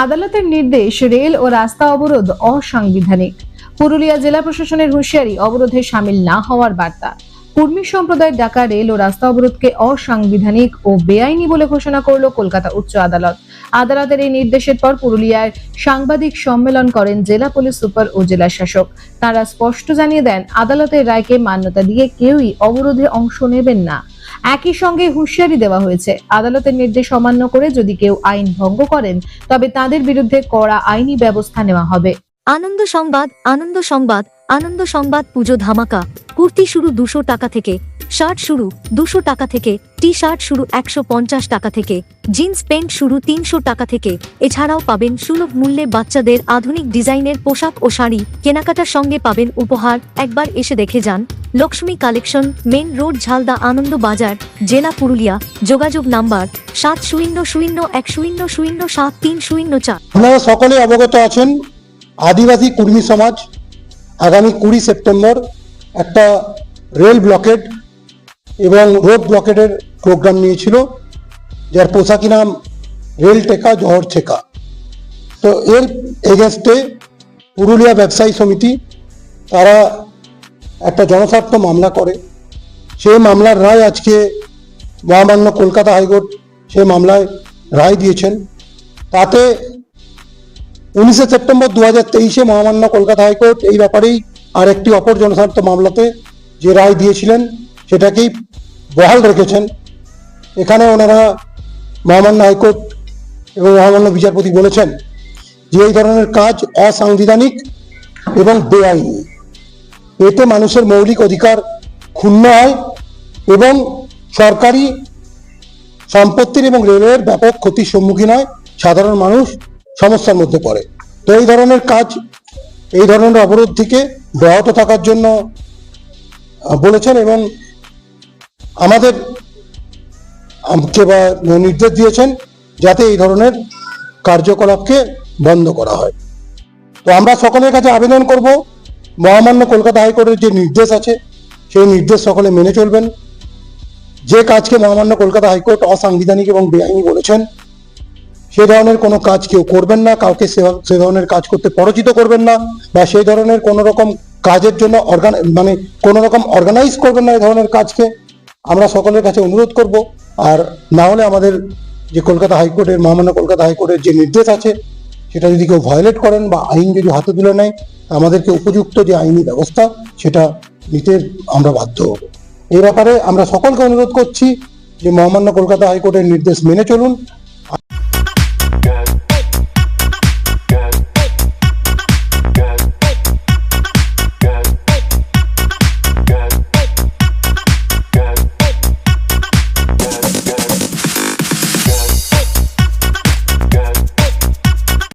আদালতের নির্দেশ রেল ও রাস্তা অবরোধ অসাংবিধানিক। পুরুলিয়া জেলা প্রশাসনের হুঁশিয়ারি, অবরোধে সামিল না হওয়ার বার্তা। কুর্মী সম্প্রদায়ের ডাকা রেল ও রাস্তা অবরোধকে অসাংবিধানিক ও বেআইনি বলে ঘোষণা করল কলকাতা উচ্চ আদালত। আদালতের এই নির্দেশের পর পুরুলিয়ার সাংবাদিক সম্মেলন করেন জেলা পুলিশ সুপার ও জেলা শাসক। তারা স্পষ্ট জানিয়ে দেন, আদালতের রায়কে মান্যতা দিয়ে কেউই অবরোধে অংশ নেবেন না। একই সঙ্গে হুঁশিয়ারি দেওয়া হয়েছে। আদালতের নির্দেশ অমান্য করে যদি কেউ আইন ভঙ্গ করেন, তবে তাদের বিরুদ্ধে কড়া আইনি ব্যবস্থা নেওয়া হবে। আনন্দ সংবাদ আনন্দ সংবাদ আনন্দ সংবাদ পুজো ধামাকা। কুর্তি শুরু দুশো টাকা থেকে। শার্ট শুরু দুশো টাকা থেকে টি শার্ট শুরু একশো পঞ্চাশ টাকা থেকে, জিন্স প্যান্ট শুরু তিনশো টাকা থেকে। এছাড়াও পাবেন সুলভ মূল্যে বাচ্চাদের আধুনিক ডিজাইনের পোশাক ও শাড়ি। কেনাকাটার সঙ্গে পাবেন উপহার। একবার এসে দেখে যান। Lakshmi collection, main road, Jhalda Ananda Bazar, জেলা পুরুলিয়া। যোগাযোগ নাম্বার সাত শূন্য শূন্য এক শূন্য শূন্য সাত তিন শূন্য চার। আপনারা সকলে অবগত আছেন, আদিবাসী কুর্মী সমাজ আগামী কুড়ি সেপ্টেম্বর একটা রেল ব্লকেড এবং রোড ব্লকেডের প্রোগ্রাম নিয়েছিল, যার পোশাকি নাম রেল টেকা, জহর ছেকা তো এর এগেনস্টে পুরুলিয়া ব্যবসায়ী সমিতি, তারা একটা জনস্বার্থ মামলা করে। সেই মামলার রায় আজকে মহামান্য কলকাতা হাইকোর্ট সেই মামলায় রায় দিয়েছেন। তাতে উনিশে সেপ্টেম্বর দু হাজার তেইশে মহামান্য কলকাতা হাইকোর্ট এই ব্যাপারেই আর একটি অপর জনস্বার্থ মামলাতে যে রায় দিয়েছিলেন, সেটাকেই বহাল রেখেছেন। এখানে ওনারা মহামান্য হাইকোর্ট এবং মহামান্য বিচারপতি বলেছেন যে এই ধরনের কাজ অসাংবিধানিক এবং বেআইনি। এতে মানুষের মৌলিক অধিকার ক্ষুণ্ণ হয় এবং সরকারি সম্পত্তির এবং রেলওয়ের ব্যাপক ক্ষতির সম্মুখীন হয় সাধারণ মানুষ সমস্যার মধ্যে পড়ে। তো এই ধরনের কাজ, এই ধরনের অবরোধ থেকে ব্যাহত থাকার জন্য বলেছেন এবং আমাদের আমাকে বা নির্দেশ দিয়েছেন যাতে এই ধরনের কার্যকলাপকে বন্ধ করা হয়। তো আমরা সকলের কাছে আবেদন করব, মহামান্য কলকাতা হাইকোর্টের যে নির্দেশ আছে, সেই নির্দেশ সকলে মেনে চলবেন। যে কাজকে মহামান্য কলকাতা হাইকোর্ট অসাংবিধানিক এবং বেআইনি বলেছেন, সে ধরনের কোনো কাজ কেউ করবেন না, কাউকে সে- ধরনের কাজ করতে পরিচিত করবেন না, বা সেই ধরনের কোনো রকম কাজের জন্য অর্গান মানে কোনো রকম অর্গানাইজ করবেন না এই ধরনের কাজকে। আমরা সকলের কাছে অনুরোধ করব, আর না হলে আমাদের যে কলকাতা হাইকোর্টের, মহামান্য কলকাতা হাইকোর্টের যে নির্দেশ আছে, সেটা যদি কেউ ভায়োলেট করেন বা আইন যদি হাতে তুলে নেয়, আমাদেরকে উপযুক্ত যে আইনি ব্যবস্থা, সেটা নিতে আমরা বাধ্য হব। এই ব্যাপারে আমরা সকলকে অনুরোধ করছি যে মহামান্য কলকাতা হাইকোর্টের নির্দেশ মেনে চলুন